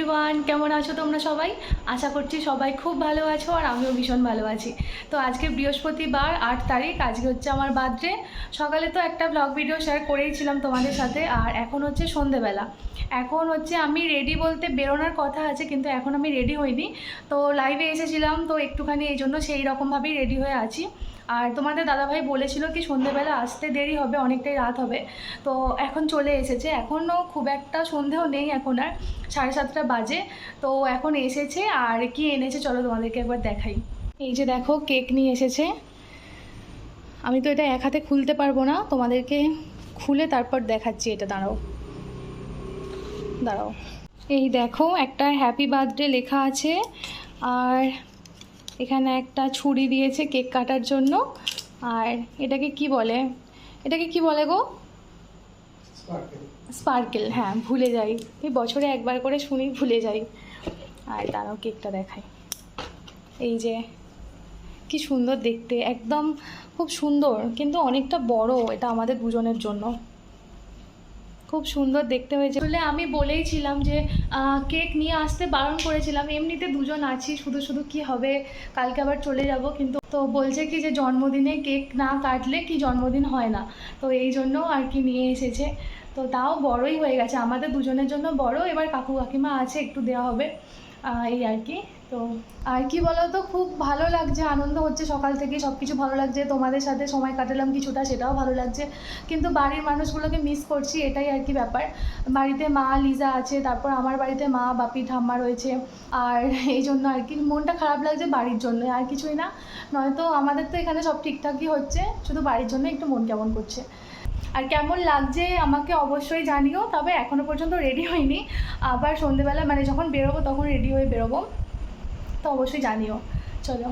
Everyone কেমন আছো তোমরা সবাই? আশা করছি সবাই খুব ভালো আছো আর আমিও ভীষণ ভালো আছি। তো আজকে বৃহস্পতিবার, আট তারিখ, আজকে হচ্ছে আমার বার্থডে। সকালে তো একটা ব্লগ ভিডিও শেয়ার করেইছিলাম তোমাদের সাথে, আর এখন হচ্ছে সন্ধেবেলা। এখন হচ্ছে আমি রেডি বলতে বেরোনোর কথা আছে, কিন্তু এখন আমি রেডি হইনি। তো লাইভে এসেছিলাম, তো একটুখানি এই জন্য সেই রকমভাবেই রেডি হয়ে আছি। আর তোমাদের দাদাভাই বলেছিল কি সন্ধেবেলা আসতে দেরি হবে, অনেকটাই রাত হবে। তো এখন চলে এসেছে। এখনও খুব একটা সন্ধেও নেই এখন আর, সাড়ে সাতটা বাজে। তো এখন এসেছে আর কি এনেছে চলো তোমাদেরকে একবার দেখাই। এই যে দেখো, কেক নিয়ে এসেছে। আমি তো এটা এক হাতে খুলতে পারব না, তোমাদেরকে খুলে তারপর দেখাচ্ছি এটা, দাঁড়াও। দাঁড়াও। এই দেখো, একটা হ্যাপি বার্থডে লেখা আছে। আর এখানে একটা ছুরি দিয়েছে কেক কাটার জন্য। আর এটাকে কি বলে? এটাকে কি বলে গো? স্পার্কেল হ্যাঁ ভুলে যাই। এই বছরে একবার করে শুনি ভুলে যাই। আর তারাও কেকটা দেখাই। এই যে কি সুন্দর দেখতে একদম খুব সুন্দর কিন্তু অনেকটা বড় এটা আমাদের দুজনের জন্য। খুব সুন্দর দেখতে হয়েছে। আসলে আমি বলেইছিলাম যে কেক নিয়ে আসতে বারণ করেছিলাম। এমনিতে দুজন আছি, শুধু শুধু কি হবে, কালকে আবার চলে যাব। কিন্তু তো বলছে কি যে, জন্মদিনে কেক না কাটলে কি জন্মদিন হয় না। তো এই জন্য আর কি নিয়ে এসেছে। তো তাও বড়ই হয়ে গেছে। আমাদের দুজনের জন্য বড়। এবার কাকু কাকিমা আছে, একটু দেওয়া হবে। এই আর কি। তো আর কি বলো তো খুব ভালো লাগছে, আনন্দ হচ্ছে সকাল থেকে। সব কিছু ভালো লাগছে, তোমাদের সাথে সময় কাটালাম কিছুটা, সেটাও ভালো লাগছে। কিন্তু বাড়ির মানুষগুলোকে মিস করছি, এটাই আর কি ব্যাপার। বাড়িতে মা লিজা আছে, তারপর আমার বাড়িতে মা, বাপি ঠাম্মা রয়েছে। আর এই জন্য আর কি, মনটা খারাপ লাগছে বাড়ির জন্য, আর কিছুই না। নয়তো আমাদের তো এখানে সব ঠিকঠাকই হচ্ছে, শুধু বাড়ির জন্য একটু মন কেমন করছে। আর কেমন লাগছে আমাকে অবশ্যই জানিও, তবে এখনও পর্যন্ত রেডি হইনি আবার সন্ধেবেলা মানে যখন বেরোবো তখন রেডি হয়ে বেরোবো। তো অবশ্যই জানিও। চলো।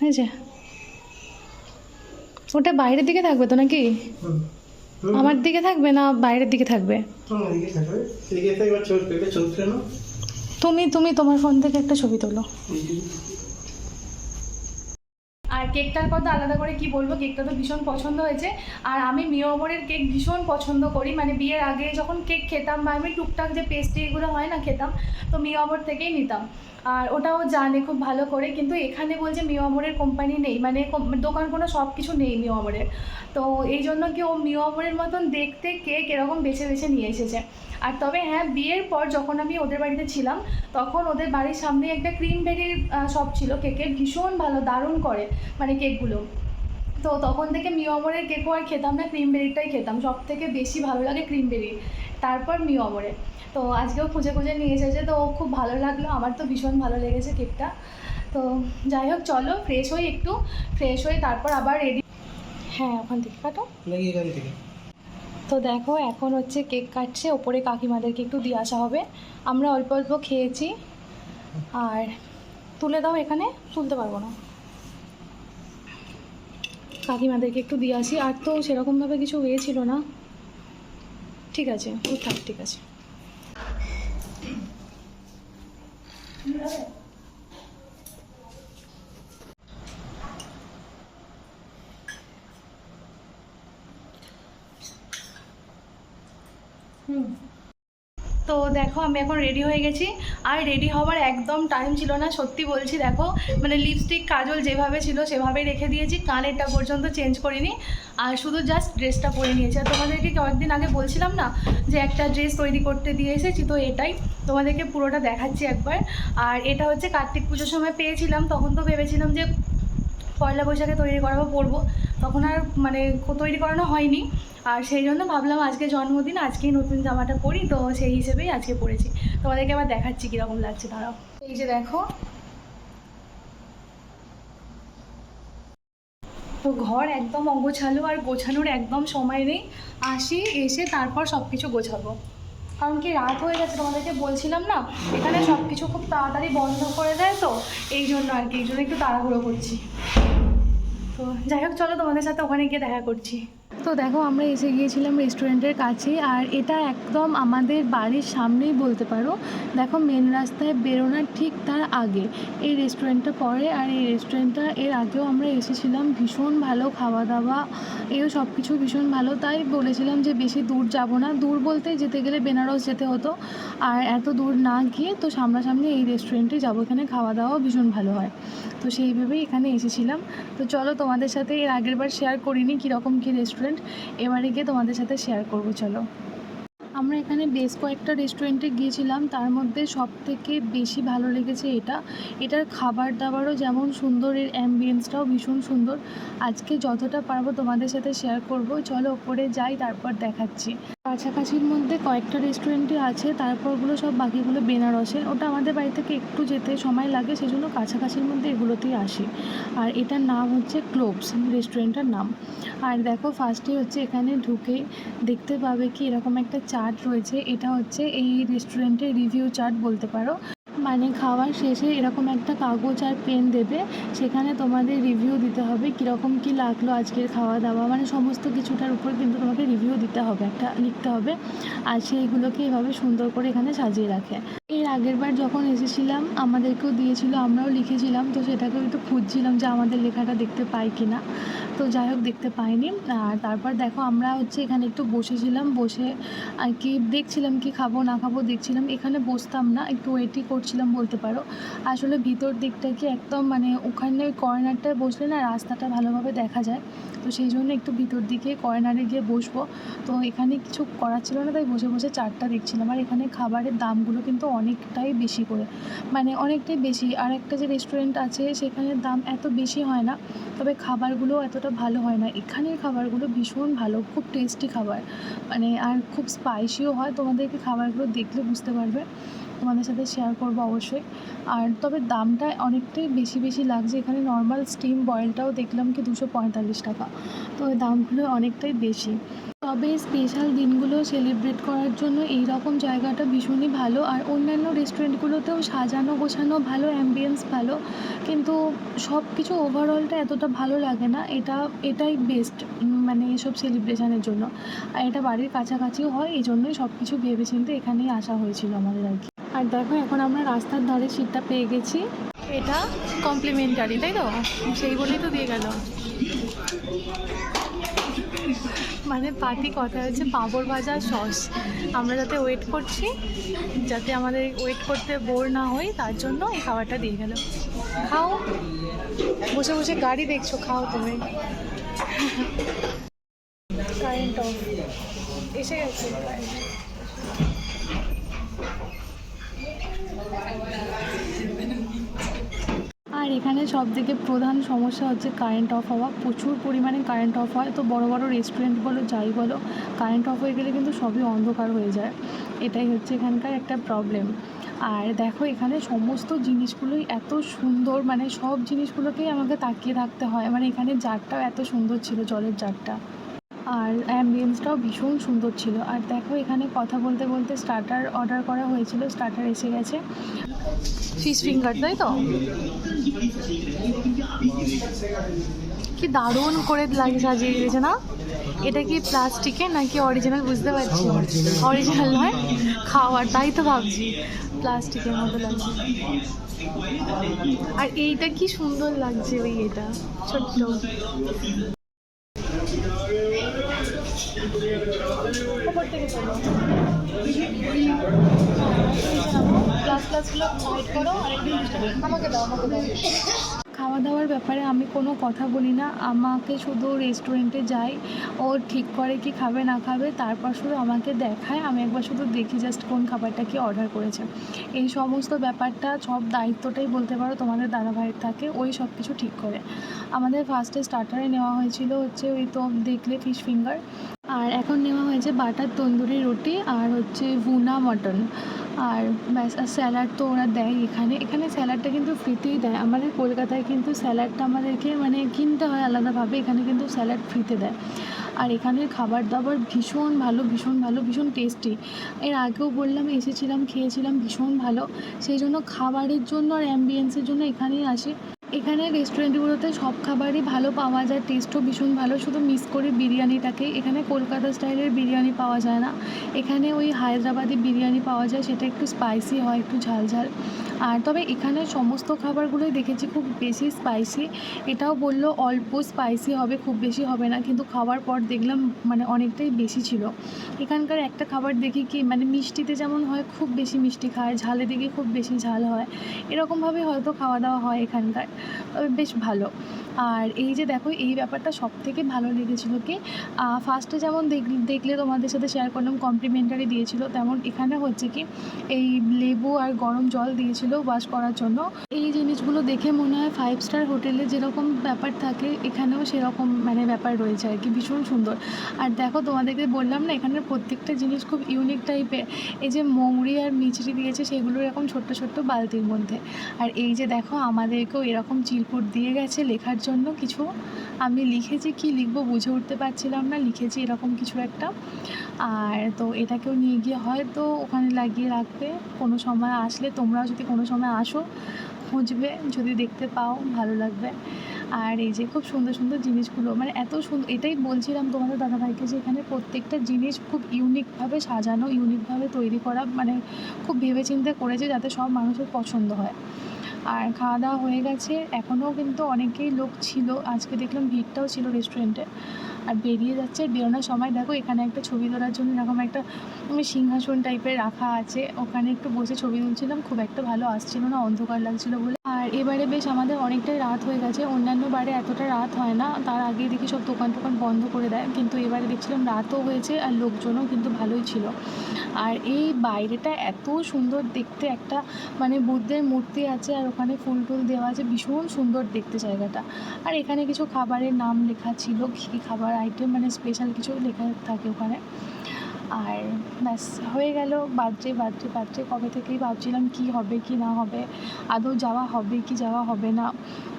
হয়েছে ওটা বাইরের দিকে থাকবে তো নাকি? আমার দিকে থাকবে না বাইরের দিকে থাকবে? না। তুমি তুমি তোমার ফোন থেকে একটা ছবি তোলো। আর কেকটার কথা আলাদা করে কি বলব? কেকটা তো ভীষণ পছন্দ হয়েছে। আর আমি মিয়মরের কেক ভীষণ পছন্দ করি। মানে বিয়ের আগে যখন কেক খেতাম বা আমি টুকটাক যে পেস্ট্রি এগুলো হয় না খেতাম তো মিয়মর থেকেই নিতাম। আর ওটাও জানে খুব ভালো করে। কিন্তু এখানে বলছে মিও আমরের কোম্পানি নেই। মানে দোকান কোনো সব কিছু নেই মিও আমরের তো এই জন্য কি ও মিও আমরের মতন দেখতে কেক এরকম বেছে বেছে নিয়ে এসেছে। আর তবে হ্যাঁ বিয়ের পর যখন আমি ওদের বাড়িতে ছিলাম, তখন ওদের বাড়ির সামনে একটা ক্রিম বেরির শপ ছিল। কেকের ভীষণ ভালো, দারুণ করে। মানে কেকগুলো। তো তখন থেকে মিওমরের কেকও আর খেতাম না ক্রিম বেরিটাই খেতাম। সব থেকে বেশি ভালো লাগে ক্রিম বেরি তারপর মিওমরে তো আজকেও খুঁজে খুঁজে নিয়ে এসেছে তো খুব ভালো লাগল। আমার তো ভীষণ ভালো লেগেছে কেকটা। তো যাই হোক চলো ফ্রেশ হই একটু। ফ্রেশ হই তারপর আবার রেডি হ্যাঁ ওখান থেকে কাটো। তো দেখো এখন হচ্ছে কেক কাটছে। ওপরে কাকিমাদেরকে একটু দিয়ে আসা হবে। আমরা অল্প অল্প খেয়েছি। আর তুলে দাও এখানে তুলতে পারব না। কাকিমাদেরকে একটু দিয়ে আসি। আর তো সেরকমভাবে কিছু হয়েছিল না। ঠিক আছে, ও থাক, ঠিক আছে। তো দেখো আমি এখন রেডি হয়ে গেছি। আর রেডি হওয়ার একদম টাইম ছিল না, সত্যি বলছি দেখো। মানে লিপস্টিক কাজল যেভাবে ছিল সেভাবেই রেখে দিয়েছি কানেরটা পর্যন্ত চেঞ্জ করিনি। আর শুধু জাস্ট ড্রেসটা পরে নিয়েছি। আর তোমাদেরকে কয়েকদিন আগে বলছিলাম না যে একটা ড্রেস তৈরি করতে দিয়ে এসেছি? তো এটাই তোমাদেরকে পুরোটা দেখাচ্ছি একবার। আর এটা হচ্ছে কার্তিক পুজোর সময় পেয়েছিলাম, তখন তো ভেবেছিলাম যে পয়লা বৈশাখে তৈরি করাবো, পরবো। তখন আর মানে তৈরি করানো হয়নি। আর সেই জন্য ভাবলাম আজকে জন্মদিন, আজকেই নতুন জামাটা পরি, তো সেই হিসেবেই আজকে পরেছি। তোমাদেরকে আবার দেখাচ্ছি কীরকম লাগছে, দাঁড়াও। এই যে দেখো। তো ঘর একদম অগোছালো আর গোছানোর একদম সময় নেই। আসি, এসে তারপর সব কিছু গোছাবো। কারণ কি রাত হয়ে গেছে, তোমাদেরকে বলছিলাম না, এখানে সব কিছু খুব তাড়াতাড়ি বন্ধ করে দেয় তো, এই জন্য আর কি, এই জন্য একটু তাড়াহুড়ো করছি। তো যাই হোক, চলো তোমাদের সাথে ওখানে গিয়ে দেখা করছি। তো দেখো, আমরা এসে গিয়েছিলাম রেস্টুরেন্টের কাছে আর এটা একদম আমাদের বাড়ির সামনেই বলতে পারো। দেখো মেন রাস্তায় বেরোনোর ঠিক তার আগে। এই রেস্টুরেন্টটা পরে আর এই রেস্টুরেন্টটা এর আগেও আমরা এসেছিলাম। ভীষণ ভালো খাওয়া দাওয়া এও সব কিছু ভীষণ ভালো। তাই বলেছিলাম যে বেশি দূর যাব না। দূর বলতে যেতে গেলে বেনারস যেতে হতো। আর এত দূর না গিয়ে তো সামনাসামনি এই রেস্টুরেন্টে যাব। এখানে খাওয়া দাওয়াও ভীষণ ভালো হয়। তো সেইভাবেই এখানে এসেছিলাম। তো চলো তোমাদের সাথে এর আগের বার শেয়ার করিনি কীরকম কী রেস্টুরেন্ট এবারে গিয়ে তোমাদের সাথে শেয়ার করব চলো। আমরা এখানে বেশ কয়েকটা রেস্টুরেন্টে গিয়েছিলাম। তার মধ্যে সব থেকে বেশি ভালো লেগেছে এটা। এটার খাবার দাবারও যেমন সুন্দর, এর অ্যাম্বিয়েন্সটাও ভীষণ সুন্দর। আজকে যতটা পারব তোমাদের সাথে শেয়ার করব। চলো ওপরে যাই, তারপর দেখাচ্ছি। কাছাকাছির মধ্যে কয়েকটা রেস্টুরেন্টই আছে। তারপরগুলো সব বাকিগুলো বেনারসের। ওটা আমাদের বাড়ি থেকে একটু যেতে সময় লাগে, সেজন্য কাছাকাছির মধ্যে এগুলোতেই আসি। আর এটার নাম হচ্ছে ক্লোবস রেস্টুরেন্টের নাম। আর দেখো ফার্স্টে হচ্ছে এখানে ঢুকে দেখতে পাবে কি এরকম একটা চার্ট রয়েছে, এটা হচ্ছে এই রেস্টুরেন্টের রিভিউ চার্ট বলতে পারো। মানে খাওয়ার শেষে এরকম একটা কাগজ আর পেন দেবে, সেখানে তোমাদের রিভিউ দিতে হবে কীরকম কী লাগল আজকের খাওয়া দাওয়া মানে সমস্ত কিছুটার উপর কিন্তু তোমাকে রিভিউ দিতে হবে, একটা লিখতে হবে। আর সেইগুলোকে এভাবে সুন্দর করে এখানে সাজিয়ে রাখে। এর আগের বার যখন এসেছিলাম, আমাদেরকেও দিয়েছিল, আমরাও লিখেছিলাম, তো সেটাকেও একটু খুঁজছিলাম যে আমাদের লেখাটা দেখতে পাই কি না তো যাই হোক, দেখতে পাইনি। আর তারপর দেখো, আমরা হচ্ছে এখানে একটু বসেছিলাম। বসে আর কি দেখছিলাম, কি খাব, না খাব দেখছিলাম। এখানে বসতাম না, একটু ওয়েটই করছিলাম বলতে পারো। আসলে ভিতর দিকটা কি একদম মানে ওখানে ওই কর্নারটায় বসলে না রাস্তাটা ভালোভাবে দেখা যায়। তো সেই জন্য একটু ভিতর দিকে কর্নারে গিয়ে বসবো। তো এখানে কিছু করার ছিল না, তাই বসে বসে চারটা দেখছিলাম। আর এখানে খাবারের দামগুলো কিন্তু অনেকটাই বেশি করে। মানে অনেকটাই বেশি। আর একটা যে রেস্টুরেন্ট আছে সেখানে দাম এত বেশি হয় না। তবে খাবারগুলো এতটা ভালো হয় না। এখানের খাবারগুলো ভীষণ ভালো, খুব টেস্টি খাবার। মানে আর খুব স্পাইসিও হয়। তোমাদেরকে খাবারগুলো দেখলে বুঝতে পারবে। তোমাদের সাথে শেয়ার করব অবশ্যই। আর তবে দামটা অনেকটাই বেশি বেশি লাগছে। এখানে নর্মাল স্টিম বয়েলটাও দেখলাম কি দুশো পঁয়তাল্লিশ টাকা। তো দামগুলো অনেকটাই বেশি। তবে স্পেশাল দিনগুলো সেলিব্রেট করার জন্য এই রকম জায়গাটা ভীষণই ভালো। আর অন্যান্য রেস্টুরেন্টগুলোতেও সাজানো, গোছানো ভালো অ্যাম্বিয়েন্স ভালো। কিন্তু সব কিছু ওভারঅলটা এতটা ভালো লাগে না। এটা, এটাই বেস্ট মানে এসব সেলিব্রেশনের জন্য। আর এটা বাড়ির কাছাকাছিও হয় এই জন্যই সব কিছু ভেবেচিন্তে এখানেই আসা হয়েছিল আমাদের আর কি। আর দেখো, এখন আমরা রাস্তার ধারে সিটটা পেয়ে গেছি। এটা কমপ্লিমেন্টারি তাই তো? সেই বলেই তো দিয়ে গেল। মানে পাতি কথা হচ্ছে পাঁপড় ভাজা সস আমরা যাতে ওয়েট করছি, যাতে আমাদের ওয়েট করতে বোর না হই, তার জন্য এই খাবারটা দিয়ে গেল। খাও। বসে বসে গাড়ি দেখছ, খাও তুমি। কারেন্ট অফ এসে গেছে। আর এখানে সব থেকে প্রধান সমস্যা হচ্ছে কারেন্ট অফ হওয়া। প্রচুর পরিমাণে কারেন্ট অফ হয়। তো বড় বড় রেস্টুরেন্ট বলো, যাই বলো কারেন্ট অফ হয়ে গেলে কিন্তু সবই অন্ধকার হয়ে যায়। এটাই হচ্ছে এখানকার একটা প্রবলেম আর দেখো, এখানে সমস্ত জিনিসগুলোই এত সুন্দর মানে সব জিনিসগুলোকেই আমাকে তাকিয়ে থাকতে হয়। মানে এখানে জারটাও এত সুন্দর ছিল, জলের জারটা। আর অ্যাম্বিয়েন্সটাও ভীষণ সুন্দর ছিল। আর দেখো, এখানে কথা বলতে বলতে স্টার্টার অর্ডার করা হয়েছিল স্টার্টার এসে গেছে। ফিশ ফিঙ্গার তাই তো? কি দারুণ করে লাগে সাজিয়ে দিয়েছে না? এটা কি প্লাস্টিকের নাকি অরিজিনাল বুঝতে পারছি অরিজিনাল নয়, খাওয়ার, তাই তো ভাবছি। প্লাস্টিকের মতো লাগছে। আর এইটা কি সুন্দর লাগছে ওই এটা, ছোট্ট উপর থেকে চলো ক্লাস ক্লাসগুলো হাইড করো আর আমাকে দাও আমাকে দাও। খাওয়া দাওয়ার ব্যাপারে আমি কোনো কথা বলি না। আমাকে শুধু রেস্টুরেন্টে যাই ও ঠিক করে কি খাবে, না খাবে, তারপর শুধু আমাকে দেখায়। আমি একবার শুধু দেখি জাস্ট কোন খাবারটা কি অর্ডার করেছে। এই সমস্ত ব্যাপারটা সব দায়িত্বটাই বলতে পারো তোমাদের দাদাভাইয়ের থাকে, ওই সব কিছু ঠিক করে। আমাদের ফার্স্টে স্টার্টারে নেওয়া হয়েছিল হচ্ছে ওই তো দেখলে ফিশ ফিঙ্গার আর এখন নেওয়া হয়েছে বাটার তন্দুরি রুটি আর হচ্ছে ভুনা মটন। আর ব্যাস, আর স্যালাড তো ওরা দেয় এখানে। এখানে স্যালাডটা কিন্তু ফ্রিতেই দেয়। আমাদের কলকাতায় কিন্তু স্যালাডটা আমাদেরকে মানে কিনতে হয় আলাদাভাবে। এখানে কিন্তু স্যালাড ফ্রিতে দেয়। আর এখানের খাবার দাবার ভীষণ ভালো ভীষণ ভালো, ভীষণ টেস্টি এর আগেও বললাম, এসেছিলাম, খেয়েছিলাম, ভীষণ ভালো। সেই জন্য খাবারের জন্য আর অ্যাম্বিয়েন্সের জন্য এখানেই আসি। এখানে রেস্টুরেন্টগুলোতে সব খাবারই ভালো পাওয়া যায় টেস্টও ভীষণ ভালো, শুধু মিস করি বিরিয়ানিটাকে। এখানে কলকাতা স্টাইলের বিরিয়ানি পাওয়া যায় না। এখানে ওই হায়দ্রাবাদি বিরিয়ানি পাওয়া যায়, সেটা একটু স্পাইসি হয়, একটু ঝাল ঝাল। আর তবে এখানে সমস্ত খাবারগুলোই দেখেছি খুব বেশি স্পাইসি এটাও বলল অল্প স্পাইসি হবে, খুব বেশি হবে না, কিন্তু খাওয়ার পর দেখলাম মানে অনেকটাই বেশি ছিল। এখানকার একটা খাবার দেখি কি মানে মিষ্টিতে যেমন হয়, খুব বেশি মিষ্টি খায়, ঝালে দিকে খুব বেশি ঝাল হয়। এরকমভাবে হয়তো খাওয়া দাওয়া হয় এখানকার। বেশ ভালো। আর এই যে দেখো, এই ব্যাপারটা সব থেকে ভালো লেগেছিলো কি ফার্স্টে যেমন দেখ- দেখলে তোমাদের সাথে শেয়ার করলাম কমপ্লিমেন্টারি দিয়েছিল, তেমন এখানে হচ্ছে কি, এই লেবু আর গরম জল দিয়েছিল ওয়াশ করার জন্য। এই জিনিসগুলো দেখে মনে হয় ফাইভ স্টার হোটেলে যেরকম ব্যাপার থাকে, এখানেও সেরকম মানে ব্যাপার রয়েছে আর কি, ভীষণ সুন্দর। আর দেখো, তোমাদেরকে বললাম না, এখানের প্রত্যেকটা জিনিস খুব ইউনিক টাইপের এই যে মৌরি আর মিচড়ি দিয়েছে, সেগুলো এরকম ছোট্ট ছোট্ট বালতির মধ্যে। আর এই যে দেখো, আমাদেরকেও এরকম চিরকুট দিয়ে গেছে, লেখার জন্য কিছু আমি লিখেছি, কি লিখব বুঝে উঠতে পারছিলাম না, লিখেছি এরকম কিছু একটা। আর তো এটাকেও নিয়ে গিয়ে হয়তো ওখানে লাগিয়ে রাখবে। কোনো সময় আসলে তোমরাও যদি কোনো সময় আসো, খুঁজবে, যদি দেখতে পাও, ভালো লাগবে। আর এই যে খুব সুন্দর সুন্দর জিনিসগুলো মানে এত সুন্দর এটাই বলছিলাম তোমাদের দাদাভাইকে যে এখানে প্রত্যেকটা জিনিস খুব ইউনিকভাবে সাজানো, ইউনিকভাবে তৈরি করা মানে খুব ভেবেচিন্তে করেছে যাতে সব মানুষের পছন্দ হয়। আর খাওয়া দাওয়া হয়ে গেছে। এখনও কিন্তু অনেকেই লোক ছিল। আজকে দেখলাম ভিড়টাও ছিল রেস্টুরেন্টে আর বেরিয়ে যাচ্ছে। বেরোনোর সময় দেখো এখানে একটা ছবি তোলার জন্য এরকম একটা সিংহাসন টাইপের রাখা আছে। ওখানে একটু বসে ছবি তুলছিলাম, খুব একটা ভালো আসছিল না, অন্ধকার লাগছিল বলে। আর এবারে বেশ আমাদের অনেকটাই রাত হয়ে গেছে। অন্যান্য বারে এতটা রাত হয় না, তার আগে দেখি সব দোকান টোকান বন্ধ করে দেয়। কিন্তু এবারে দেখছিলাম রাতও হয়েছে আর লোকজনও কিন্তু ভালোই ছিল। আর এই বাইরেটা এত সুন্দর দেখতে একটা মানে বুদ্ধের মূর্তি আছে আর ওখানে ফুল টুল দেওয়া আছে, ভীষণ সুন্দর দেখতে জায়গাটা। আর এখানে কিছু খাবারের নাম লেখা ছিল, কী কী খাবার আইটেম মানে স্পেশাল কিছু লেখা থাকে ওখানে। আর ব্যাস, হয়ে গেল বার্থডে বার্থডে বার্থডে কবে থেকেই ভাবছিলাম কি হবে, কি না হবে, আদৌ যাওয়া হবে, কি যাওয়া হবে না।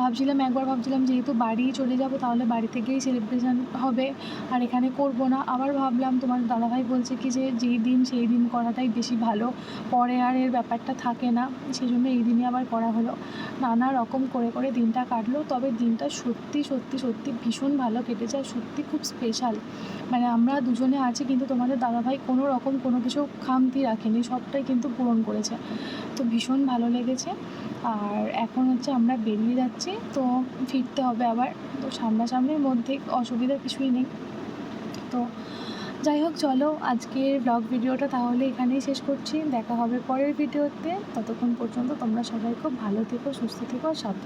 ভাবছিলাম, একবার ভাবছিলাম যেহেতু বাড়ি চলে যাব, তাহলে বাড়ি থেকেই সেলিব্রেশন হবে, আর এখানে করব না। আবার ভাবলাম, তোমার দাদাভাই বলছে কি যে, যেই দিন, সেই দিন করাটাই বেশি ভালো। পরে আর এর ব্যাপারটা থাকে না সেই জন্য এই দিনই আবার করা হলো। নানা রকম করে করে দিনটা কাটলো, তবে দিনটা সত্যি সত্যি সত্যি ভীষণ ভালো কেটেছে, আর সত্যি খুব স্পেশাল মানে আমরা দুজনে আছি, কিন্তু তোমাদের দাদাভাই কোনো রকম কোনো কিছু খামতি রাখেনি, সবটাই কিন্তু পূরণ করেছে। তো ভীষণ ভালো লেগেছে। আর এখন হচ্ছে আমরা বেরিয়ে যাচ্ছি, তো ফিরতে হবে আবার। তো সামনাসামনির মধ্যে অসুবিধা কিছুই নেই। তো যাই হোক, চলো আজকের ব্লগ ভিডিওটা তাহলে এখানেই শেষ করছি। দেখা হবে পরের ভিডিওতে। ততক্ষণ পর্যন্ত তোমরা সবাই খুব ভালো থেকো, সুস্থ থেকো, সাবধান